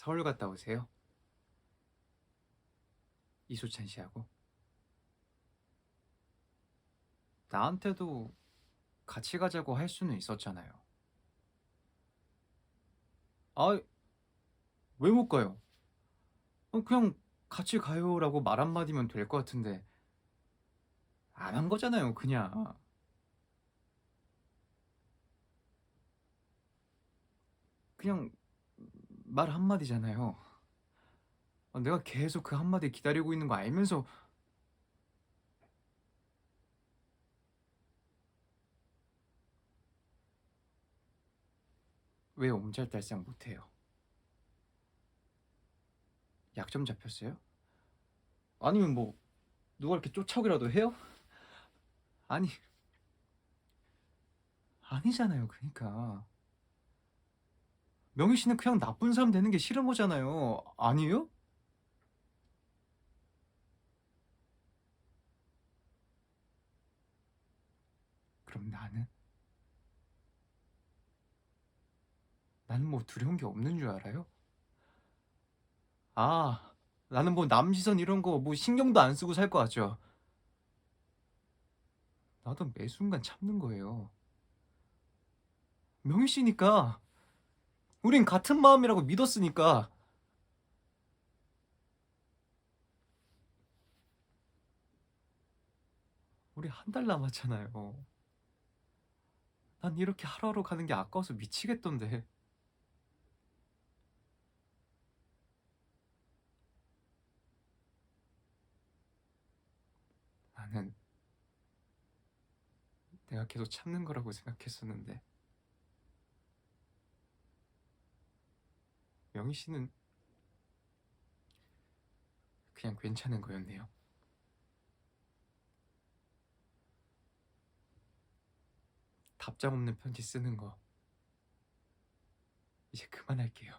서울 갔다 오세요. 이소찬 씨하고. 나한테도 같이 가자고 할 수는 있었잖아요. 아, 왜 못 가요? 어, 그냥 같이 가요라고 말 한마디면 될 것 같은데 안 한 거잖아요, 그냥. 그냥 말 한마디잖아요. 아, 내가 계속 그 한마디 기다리고 있는 거 알면서 왜 옴잘달싹 못해요? 약점 잡혔어요? 아니면 뭐 누가 이렇게 쫓아오기라도 해요? 아니 아니잖아요. 그러니까 명희 씨는 그냥 나쁜 사람 되는 게 싫은 거잖아요. 아니에요? 그럼 나는 나는 뭐 두려운 게 없는 줄 알아요? 아, 나는 뭐 남 시선 이런 거 뭐 신경도 안 쓰고 살거 같죠? 나도 매 순간 참는 거예요. 명희 씨니까 우린 같은 마음이라고 믿었으니까 우리 한 달 남았잖아요. 난 이렇게 하루하루 가는 게 아까워서 미치겠던데. 나는 내가 계속 참는 거라고 생각했었는데 명희 씨는 그냥 괜찮은 거였네요. 답장 없는 편지 쓰는 거 이제 그만할게요.